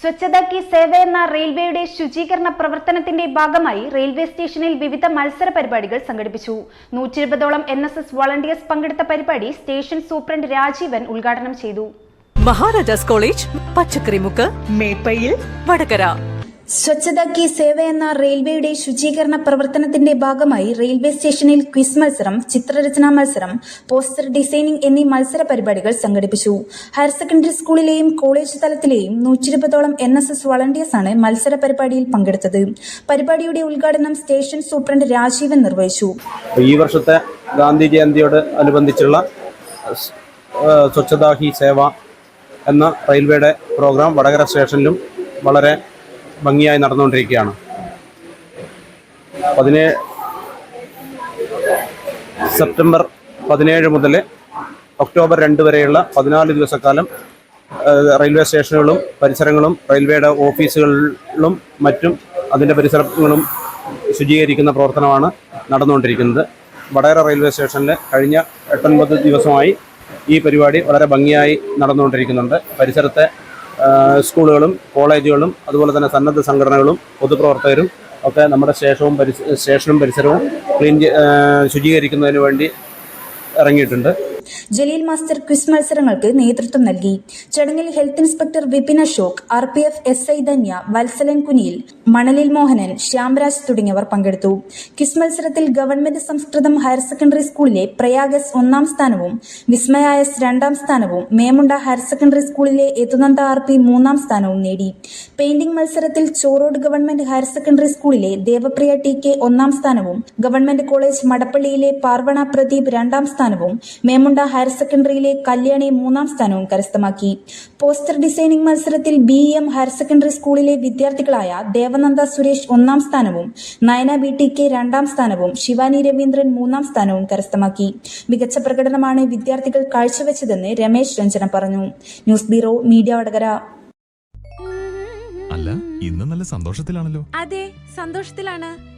സ്വച്ഛത കി സേവ എന്ന റെയിൽവേയുടെ ശുചീകരണ പ്രവർത്തനത്തിന്റെ ഭാഗമായി റെയിൽവേ സ്റ്റേഷനിൽ വിവിധ മത്സര പരിപാടികൾ സംഘടിപ്പിച്ചു. നൂറ്റി ഇരുപതോളം എൻ എസ് എസ് വളണ്ടിയേഴ്സ് പങ്കെടുത്ത പരിപാടി സ്റ്റേഷൻ സൂപ്രണ്ട് രാജീവൻ ഉദ്ഘാടനം ചെയ്തു. മഹാരാജാസ് കോളേജ് പച്ചക്കറിമുക്ക് മേപ്പയിൽ വടകര. സ്വച്ഛത കി സേവ എന്ന റെയിൽവേയുടെ ശുചീകരണ പ്രവർത്തനത്തിന്റെ ഭാഗമായി റെയിൽവേ സ്റ്റേഷനിൽ ക്വിസ് മത്സരം ചിത്രരചനാ മത്സരം പോസ്റ്റർ ഡിസൈനിംഗ് എന്നീ മത്സര പരിപാടികൾ സംഘടിപ്പിച്ചു. ഹയർ സെക്കൻഡറി സ്കൂളിലെയും കോളേജ് തലത്തിലെയും നൂറ്റിരുപതോളം എൻ എസ് എസ് വളണ്ടിയേഴ്സാണ് മത്സര പരിപാടിയിൽ പങ്കെടുത്തത്. പരിപാടിയുടെ ഉദ്ഘാടനം സ്റ്റേഷൻ സൂപ്രണ്ട് രാജീവൻ നിർവഹിച്ചു. ഈ വർഷത്തെ ഗാന്ധി ജയന്തിയോട് അനുബന്ധിച്ചുള്ള സ്വച്ഛതാ ഹി സേവ എന്ന റെയിൽവേയുടെ പ്രോഗ്രാം വടകര സ്റ്റേഷനിലും വളരെ ഭംഗിയായി നടന്നുകൊണ്ടിരിക്കുകയാണ്. പതിനേഴ് സെപ്റ്റംബർ പതിനേഴ് മുതൽ ഒക്ടോബർ രണ്ട് വരെയുള്ള പതിനാല് ദിവസക്കാലം റെയിൽവേ സ്റ്റേഷനുകളും പരിസരങ്ങളും റെയിൽവേയുടെ ഓഫീസുകളിലും മറ്റും അതിന്റെ പരിസരങ്ങളും ശുചീകരിക്കുന്ന പ്രവർത്തനമാണ് നടന്നുകൊണ്ടിരിക്കുന്നത്. വടകര റെയിൽവേ സ്റ്റേഷനിൽ കഴിഞ്ഞ എട്ടൊൻപത് ദിവസമായി ഈ പരിപാടി വളരെ ഭംഗിയായി നടന്നുകൊണ്ടിരിക്കുന്നുണ്ട്. പരിസരത്തെ സ്കൂളുകളും കോളേജുകളും അതുപോലെ തന്നെ സന്നദ്ധ സംഘടനകളും പൊതുപ്രവർത്തകരും ഒക്കെ നമ്മുടെ സ്റ്റേഷനും പരിസ സ്റ്റേഷനും പരിസരവും ക്ലീൻ ശുചീകരിക്കുന്നതിന് വേണ്ടി ഇറങ്ങിയിട്ടുണ്ട്. ജലീൽ മാസ്റ്റർ ക്വിസ് മത്സരങ്ങൾക്ക് നേതൃത്വം നൽകി. ചടങ്ങിൽ health inspector Vipin Ashok R P F S I Dhanya Vatsalan Kuniyil Manalil Mohanan Shyamraj തുടങ്ങിയവർ പങ്കെടുത്തു. ക്വിസ് മത്സരത്തിൽ ഗവൺമെന്റ് സംസ്കൃതം ഹയർ സെക്കൻഡറി സ്കൂളിലെ പ്രയാഗസ് ഒന്നാം സ്ഥാനവും വിസ്മയ എസ് രണ്ടാം സ്ഥാനവും മേമുണ്ട ഹയർ സെക്കൻഡറി സ്കൂളിലെ യദുനന്ദ ആർ പി മൂന്നാം സ്ഥാനവും നേടി. പെയിന്റിംഗ് മത്സരത്തിൽ ചോറോഡ് ഗവൺമെന്റ് ഹയർ സെക്കൻഡറി സ്കൂളിലെ ദേവപ്രിയ ടി കെ ഒന്നാം സ്ഥാനവും ഗവൺമെന്റ് കോളേജ് മടപ്പള്ളിയിലെ പാർവണ പ്രദീപ് രണ്ടാം സ്ഥാനവും മേമുണ്ട ഹയർ സെക്കൻഡറിയിലെ കല്യാണി മൂന്നാം സ്ഥാനവും കരസ്ഥമാക്കി. പോസ്റ്റർ ഡിസൈനിംഗ് മത്സരത്തിൽ ബി എം ഹയർ സെക്കൻഡറി സ്കൂളിലെ വിദ്യാർത്ഥികളായ ദേവനന്ദ സുരേഷ് ഒന്നാം സ്ഥാനവും നയന ബി ടി കെ രണ്ടാം സ്ഥാനവും ശിവാനി രവീന്ദ്രൻ മൂന്നാം സ്ഥാനവും കരസ്ഥമാക്കി. മികച്ച പ്രകടനമാണ് വിദ്യാർത്ഥികൾ കാഴ്ചവെച്ചതെന്ന് രമേശ് രഞ്ജന പറഞ്ഞു. News bureau media Vadakara. അല്ല ഇന്ന് നല്ല സന്തോഷത്തിലാണല്ലോ. അതെ സന്തോഷത്തിലാണ്.